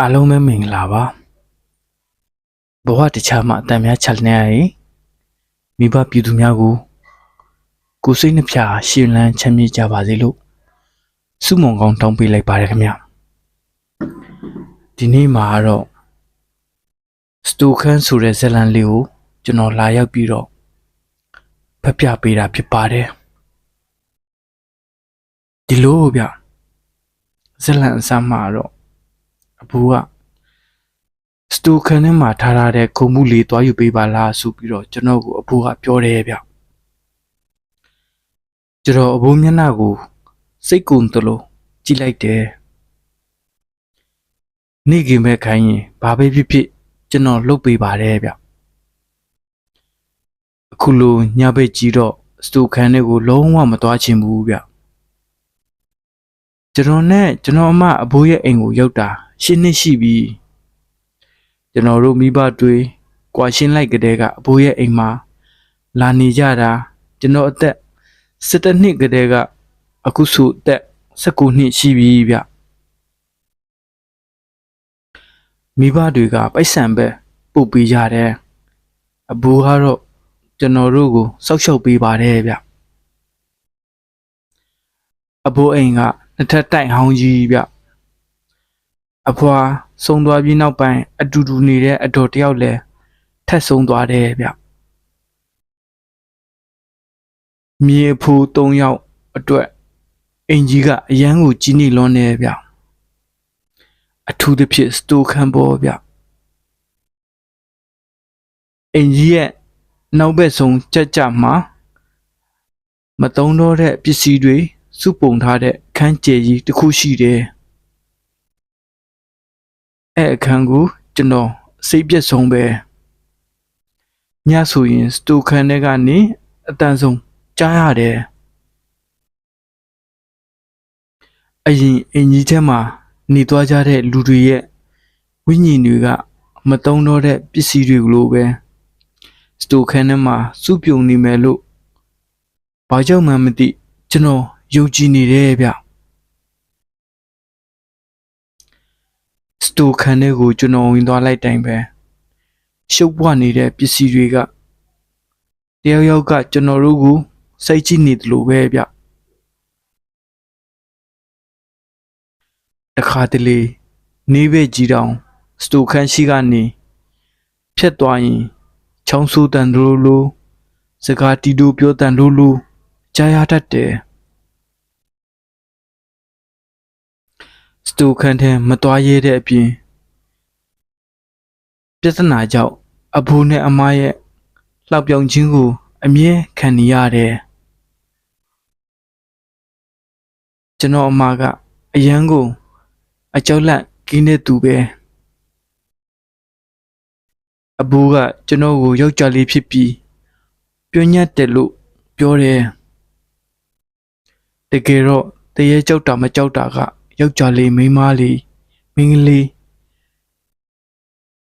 အားလုံးပဲမင်္ဂလာပါဘဝတခြားမှာအတန်များချက်နေရရင်မိဘပြည်သူများကိုကိုယ်စိတ်နှပြရှင်လန်းချမ်းမြေ့ကြပါစေလို့စုမုံကောင်းတောင်းပေးလိုက်ပါတယ်ခင်ဗျဒီနေ့မှာတော့စတူခန်းဆိုတဲ့ဇတ်လန်လေးကိုကျွန်တော်လာရောက်ပြီးတော့ဖတ်ပြပေးတာဖြစ်ပါတယ်ဒီလိုဗျဇတ်လန်အစမှာတော့ အဘူကစတူခန်းထဲမှာထားထားတဲ့ခုံမှုလေးတွားယူပေးပါလားဆိုပြီးတော့ကျွန်တော်ကိုအဘူကပြောတယ်ဗျကျွန်တော်အဘူမျက်နှာကိုစိတ်ကုန်တလို့ကြည့်လိုက်တယ်နေကင်မဲ့ခိုင်းရင်ဘာပဲဖြစ်ဖြစ်ကျွန်တော်လုပ်ပေးပါတယ်ဗျအခုလိုညဘက်ကြီးတော့စတူခန်းထဲကိုလုံးဝမသွားချင်ဘူးဗျ ကျွန်တော်နဲ့ကျွန်တော်အမအဘိုးရဲ့အိမ်ကိုရောက်တာရှင်းနှစ်ရှိပြီကျွန်တော်တို့မိဘတွေကွာရှင်းလိုက်ကြတဲ့ကအဘိုးရဲ့အိမ်မှာလာနေကြတာကျွန်တော်အသက်17နှစ်ကြတဲ့ကအခုဆိုအသက်19နှစ်ရှိပြီဗျမိဘတွေကပိုက်ဆံပဲပို့ပေးကြတယ်အဘိုးကတော့ကျွန်တော်တို့ကိုစောက်ရှောက်ပေးပါတယ်ဗျအဘိုးအိမ်က နှစ်ထပ်တိုင်ဟောင်းကြီးဗျအဖွာဆုံးသွားပြီးနောက်ပိုင်းအတူတူနေတဲ့အတော်တယောက်လည်းထက်ဆုံးသွားတယ်ဗျမြေအဖိုး၃ယောက်အတွက်အင်ကြီးကအရန်ကိုကြီးနေလွန်းနေဗျအထူးသဖြင့်စတိုခန်ပေါ်ဗျအင်ကြီးရဲ့နောက်ဘက်ဆုံးကြက်ကြမှာမတုံးတော့တဲ့ပစ္စည်းတွေစုပုံထားတဲ့ အခန်းကျယ်ကြီးတစ်ခုရှိတယ်အဲအခန်းကိုကျွန်တော်စိတ်ပြည့်ဆုံးပဲညဆိုရင်စတိုခန်ထဲကနေအတန်ဆုံးကြားရတယ်အရင်အင်ကြီးထဲမှာနေသွားကြတဲ့လူတွေရဲ့ဝိညာဉ်တွေက မတုံးတော့တဲ့ပစ္စည်းတွေလိုပဲစတိုခန်ထဲမှာစုပြုံနေမယ်လို့ဘာကြောင့်မှမသိကျွန်တော်ယုံကြည်နေတယ်ဗျ စတိုခန်ထဲကိုကျွန်တော်ဝင်သွားလိုက်တိုင်းပဲရှုပ်ပွားနေတဲ့ပစ္စည်းတွေကတယောက်ယောက်ကကျွန်တော်တို့ကိုစိတ်ကြည့်နေတယ်လို့ပဲဗျတခါတလေနေဘက်ကြီးတောင်စတိုခန်ရှိကနေဖြတ်သွားရင်ချောင်းဆူတန်တို့လိုစကားတီတိုပြောတန်တို့လိုကြားရတတ်တယ် စတိုခန်ထဲမသွားရဲတဲ့အပြင်ပြဿနာကြောင့်အဖိုးနဲ့အမရဲ့လှောက်ပြောင်ခြင်းကို အမြဲခံနေရတယ်ကျွန်တော်အမကအယံကိုအကြောက်လန့်ကင်းတဲ့သူပဲအဘူကကျွန်တော်ကိုယောက်ျားလေးဖြစ်ပြီးပြညတ်တယ်လို့ပြောတယ်တကယ်တော့တရေကြောက်တာမကြောက်တာက ယောက်ျားလေးမိန်းမလေးမင်းကလေး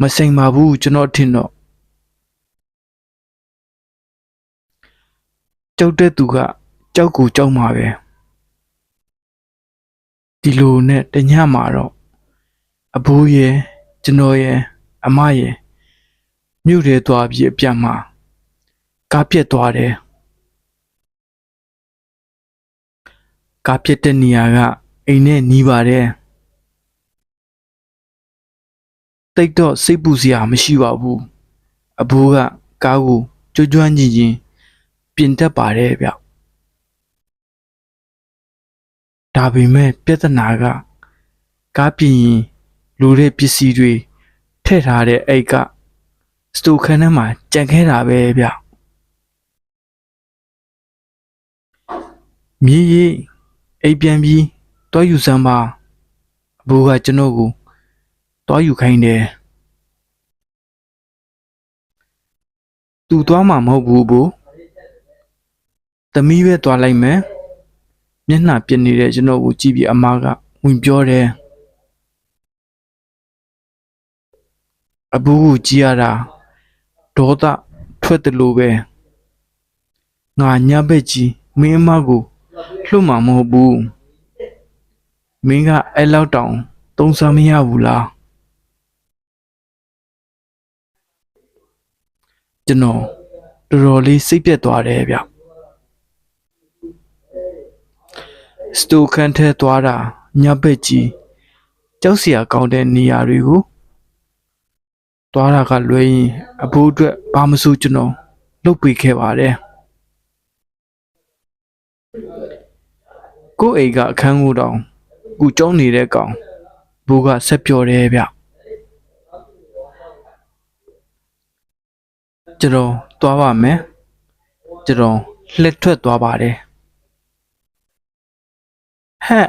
မဆိုင်ပါဘူးကျွန်တော်ထင်တော့ကြောက်တဲ့သူကကြောက်ကိုကြောက်မှာပဲဒီလိုနဲ့တညမှာတော့အဘိုးရဲ့ကျွန်တော်ရဲ့အမရဲ့မြို့ထဲသွားပြီးအပြန်မှာကားပြက်သွားတယ်ကားပြက်တဲ့နေရာက အိမ်နဲ့နီးပါတယ်တိတ်တော့စိတ်ပူစရာမရှိပါဘူးအဘိုးကကားကိုကြွကြွမ်းကြည့်ချင်းပြင်တတ်ပါတယ်ဗျဒါပေမဲ့ပြဿနာကကားပြင်ရင်လူတဲ့ပစ္စည်းတွေထည့်ထားတဲ့အိတ်ကစတိုခန်းထဲမှာကြံခဲတာပဲဗျမြေကြီးအိတ်ပြန်ပြီး တွားယူစမ်းပါအဘိုးကကျွန်တော်ကိုတွားယူခိုင်းတယ်သူတွားမှာမဟုတ်ဘူးဘို့သမီးပဲတွားလိုက်မယ်မျက်နှာပြစ်နေတဲ့ကျွန်တော်ကိုကြည့်ပြီးအမကဝင်ပြောတယ်အဘိုးကိုကြည့်ရတာဒေါသထွက်တယ်လို့ပဲငါညဘက်ကြီးမင်းအမကိုလှုပ်မှာမဟုတ်ဘူး မင်းကအဲ့လောက်တောင်သုံးစားမရဘူးလားကျွန်တော်တော်တော်လေးစိတ်ပြက်သွားတယ်ဗျစတိုခန်ထဲသွားတာညဘက်ကြီးကြောက်စရာကောင်းတဲ့နေရာတွေကိုသွားတာကလွယ်ရင်အဖိုးအတွက်ဘာမစိုးကျွန်တော်လှုပ်ပေးခဲ့ပါတယ်ကိုယ့်အိမ်ကအခန်းကိုတောင် ကူကျုံနေတဲ့ကောင်ဘိုးကဆက်ပြောတယ်ဗျကျွန်တော်သွားပါမယ်ကျွန်တော်လက်ထွက်သွားပါတယ်ဟဲ့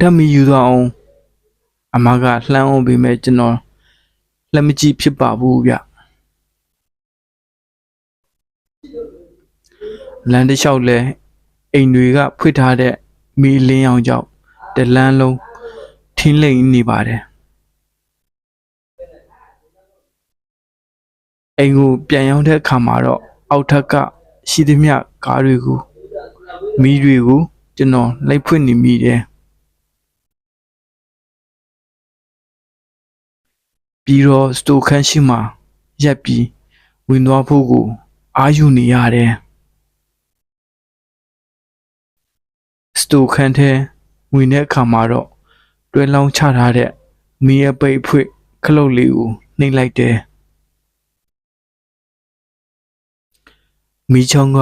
ဓာတ်မီယူသွားအောင်အမကလှမ်းအောင်ပြီးမဲ့ကျွန်တော်လက်မကြည့်ဖြစ်ပါဘူးဗျလမ်းတစ်လျှောက်လဲအိမ်တွေကဖွင့်ထားတဲ့မီလင်းအောင်ကြောင့် တလန်းလုံးထင်းလိမ့်နေပါတယ်အိမ်ကိုပြန်ရောက်တဲ့အခါမှာတော့အောက်ထပ်ကရှိသမျှကားတွေကိုမီးတွေကိုကျွန်တော်လိုက်ဖွင့်နေမိတယ်ပြီးတော့စတိုခန်းရှိမှရက်ပြီးဝင်သွားဖို့ကိုအာယူနေရတယ်စတိုခန်းထဲ ဝင်တဲ့အခါမှာတော့တွဲလောင်းချထားတဲ့မီးအပိတ်ဖွင့်ခလုတ်လေးကိုနှိပ်လိုက်တယ်မီးချောင်းက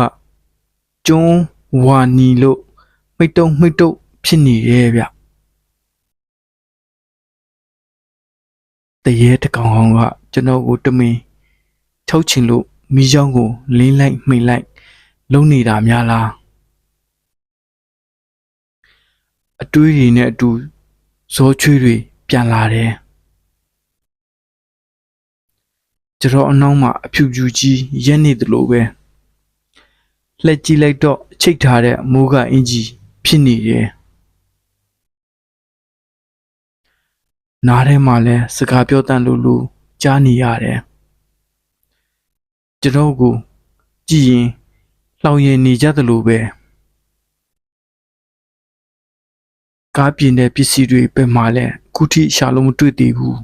ကျွန်းဝါနီလို့မိတ်တုံမိတ်တုံဖြစ်နေရဲ့ဗျတရေတကောင်ကောင်ကကျွန်တော်ကိုတမင်ချောက်ချင်လို့မီးချောင်းကိုလင်းလိုက်မှိတ်လိုက် လုံနေတာများလား အတွေးတွေနဲ့အတူဇောချွေးတွေပြန်လာတယ်ကျွန်တော်အနောက်မှာအဖြူဖြူကြီးရက်နေတယ်လို့ပဲလှက်ကြည့်လိုက်တော့ချိတ်ထားတဲ့မိုးကအင်ကြီးဖြစ်နေတယ်နားထဲမှာလဲစကားပြောတန်လို့လို့ကြားနေရတယ်ကျွန်တော်ကိုကြည်ရင်လောင်ရင်နေကြတယ်လို့ပဲ ကားပြင်းတဲ့ပစ္စည်းတွေပဲမှလဲအခုထိရှာလို့မတွေ့သေးဘူး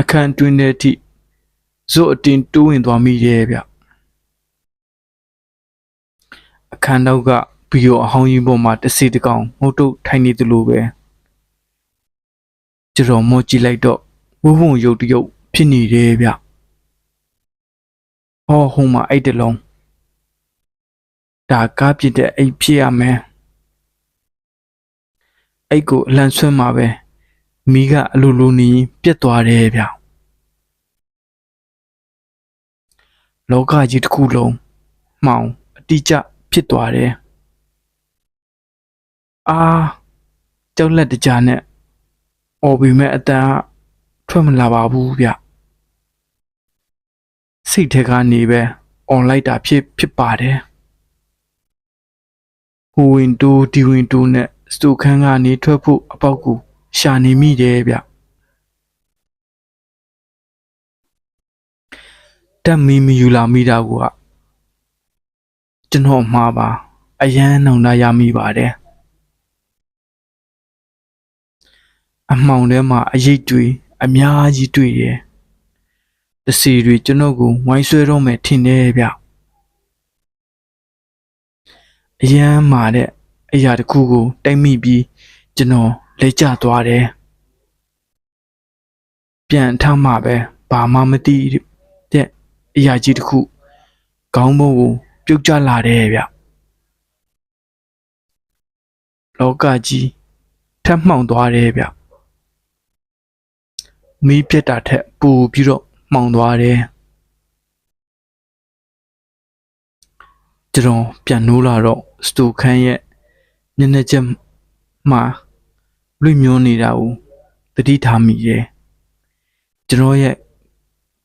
အခန်းတွင်းတဲ့အထိဇို့အတင်တိုးဝင်သွားမိရဲ့ဗျအခန်းတော့ကဗီဒီယိုအဟောင်းကြီးပေါ်မှာတစ်စီတစ်ကောင်ငုတ်တုတ်ထိုင်နေသလိုပဲကျွန်တော်မောကြည့်လိုက်တော့ဝုံဝုံရုပ်တရုပ်ဖြစ်နေတယ်ဗျဟောဟိုမှာအဲ့တလုံး ဒါကားပြစ်တဲ့အိတ်ဖြစ်ရမယ်အိတ်ကိုအလန့်ဆွဲမှာပဲမိကအလိုလိုနေပြက်သွားတယ်ဗျလောကကြီးတစ်ခုလုံးမှောင်အတိအကျဖြစ်သွားတယ်အာကြောက်လက်တကြားနဲ့အော်ပြီးမဲ့အတန်ကထွက်မလာပါဘူးဗျစိတ်ထဲကနေပဲအွန်လိုက်တာဖြစ်ဖြစ်ပါတယ် ဟိုဝင်တိုးဒီဝင်တိုးနဲ့စတူခန်းကနေထွက်ဖို့အပေါက်ကိုရှာနေမိတယ်ဗျတက်မီမီယူလာမိတာကကျွန်တော်မှားပါအရန်နှောင်နာရမိပါတယ်အမှောင်ထဲမှာအရိတ်တွေအများကြီးတွေ့တယ်တစီတွေကျွန်တော်ကိုဝိုင်းဆွဲတော့မယ်ထင်တယ်ဗျ အရန်မာတဲ့အရာတစ်ခုကိုတိုက်မိပြီးကျွန်တော်လက်ကျသွားတယ်ပြန်ထမှပဲဘာမှမသိတဲ့အရာကြီးတစ်ခုခေါင်းပုံကိုပြုတ်ကျလာတယ်ဗျလောကကြီးထပ်မှောင်သွားတယ်ဗျမီးပြက်တာထက်ပိုပြီးတော့မှောင်သွားတယ်ကျွန်တော်ပြန်နိုးလာတော့ စတူခန်းရဲ့မျက်နှာချက်မှာလွင့်မျောနေတာကိုသတိထားမိတယ်ကျွန်တော်ရဲ့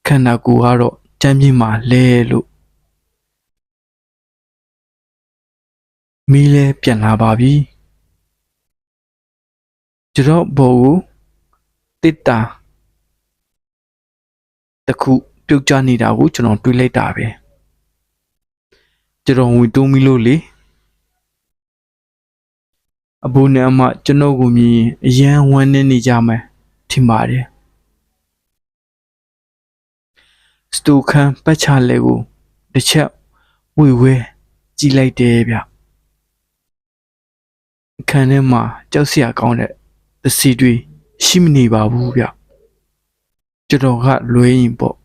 ခန္ဓာကိုယ်ကတော့ကြမ်းပြင်းမှာလဲလို့မီးလဲပြန်လာပါပြီကျွန်တော်ဘောကိုတစ်တာတခုပြုတ်ကျနေတာကိုကျွန်တော်တွေးလိုက်တာပဲကျွန်တော်ဝင်တိုးမိလို့လေ အဘိုးနဲ့အမကျွန်တော်ကိုမြင်ရင်အယံဝမ်းနေနေကြမယ်ထင်ပါတယ်စတူခန်းပတ်ချလဲကိုတစ်ချက်ဝေဝဲကြည့်လိုက်တယ်ဗျအခန်းထဲမှာကြောက်စရာကောင်းတဲ့သစီတွေရှိမနေပါဘူးဗျကျွန်တော်ကလွဲရင်ပေါ့